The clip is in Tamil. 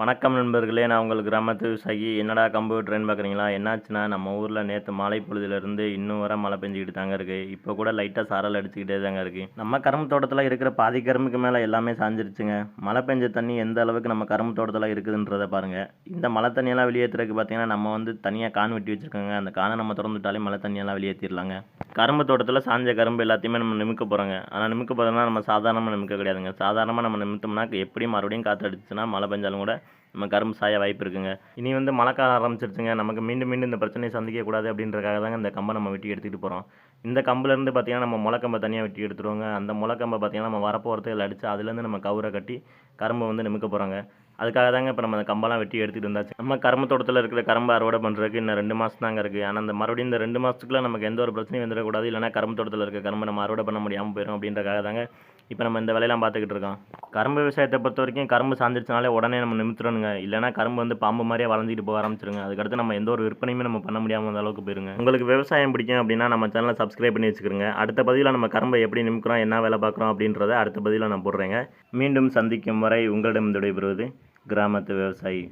வணக்கம் நண்பர்களே நான் உங்கள் கிராமத்து விவசாயி என்னடா கம்பு ட்ரெயின் பார்க்குறீங்களா என்னாச்சுன்னா நம்ம ஊரில் நேற்று மழை பொழுதுலேருந்து இன்னும் வர மழை பெஞ்சிக்கிட்டு தாங்க இருக்குது இப்போ கூட லைட்டாக சாரல் அடிச்சுக்கிட்டே தாங்க இருக்குது நம்ம கரும்பு தோட்டத்தில் இருக்கிற பாதி கரும்புக்கு மேலே எல்லாமே சாஞ்சிருச்சுங்க. மழை பெஞ்ச தண்ணி எந்த அளவுக்கு நம்ம கரும்பு தோட்டத்தில் இருக்குதுன்றதை பாருங்கள் இந்த மழை தண்ணியெல்லாம் வெளியேற்றுறதுக்கு பார்த்தீங்கன்னா நம்ம வந்து தனியாக கான் வெட்டி வச்சுருக்கோங்க. அந்த கானை நம்ம திறந்துட்டாலே மழை தண்ணியெல்லாம் வெளியேற்றிடலாங்க கரும்பு தோட்டத்தில் சாஞ்ச கரும்பு எல்லாத்தையுமே நம்ம நிமிக்க போகிறோங்க ஆனால் நிமிக்க போகிறதுனா நம்ம சாதாரணமாக நிமிக்க கிடையாதுங்க. சாதாரணமாக நம்ம நிமித்தோம்னா எப்படி மறுபடியும் காற்று அடிச்சுன்னா மழை பெஞ்சாலும் கூட நம்ம கரும்பு சாய வாய்ப்பு இருக்குங்க. இனி வந்து மழைக்காலம் ஆரம்பிச்சிருச்சுங்க. நமக்கு மீண்டும் மீண்டும் இந்த பிரச்சனையை சந்திக்கக்கூடாது அப்படின்றக்காக தாங்க இந்த கம்பை நம்ம வெட்டி எடுத்துகிட்டு போகிறோம் இந்த கம்புலேருந்து பார்த்தீங்கன்னா நம்ம முளைக்கம்பை தனியாக வெட்டி எடுத்துருவோங்க. அந்த முளைக்கம்பை பார்த்திங்கன்னா நம்ம வரப்போகிறதுல அடித்து அதுலேருந்து நம்ம கவுரை கட்டி கரும்பை வந்து நிமிக்க போகிறோங்க அதுக்காக தாங்க இப்போ நம்ம அந்த கம்பெல்லாம் வெட்டி எடுத்துகிட்டு இருந்தாச்சு நம்ம கரும்பு தோட்டத்தில் இருக்கிற கரும்பு அறுவடை பண்ணுறதுக்கு இன்னும் ரெண்டு மாதம் தாங்க இருக்குது ஆனால் அந்த மறுபடியும் இந்த ரெண்டு மாதத்துக்குள்ள நமக்கு எந்த ஒரு பிரச்சனையும் வந்துடக்கூடாது. இல்லைனா கரும்பு தோட்டத்தில் இருக்கிற கரும்பை நம்ம அறுவடை பண்ண முடியாமல் போயிடும் அப்படின்றக்காக தாங்க இப்போ நம்ம இந்த வேலையெல்லாம் பார்த்துக்கிட்டு இருக்கோம். கரும்பு விவசாயத்தை பொறுத்த வரைக்கும் கரும்பு சாஞ்சிருச்சுனாலே உடனே நம்ம நிமித்துறணுங்க இல்லைனா கரும்பு வந்து பாம்பு மாதிரியே வளர்ந்துட்டு போக ஆரம்பிச்சிருங்க. அதுக்கடுத்து நம்ம எந்த ஒரு விற்பனையுமே நம்ம பண்ண முடியாமல் அந்த அளவுக்கு போயிருங்க. உங்களுக்கு விவசாயம் பிடிக்கும் அப்படின்னா நம்ம சேனலை சப்ஸ்கிரைப் பண்ணி வச்சுக்கிறோங்க அடுத்த பதிவில் நம்ம கரும்பை எப்படி நிமிக்கிறோம் என்ன வேலை பார்க்குறோம் அப்படின்றத அடுத்த பதிவில் நான் போடுறேங்க. மீண்டும் சந்திக்கும் வரை உங்களிடம் விடைபெறுவது கிராமத்து விவசாயி.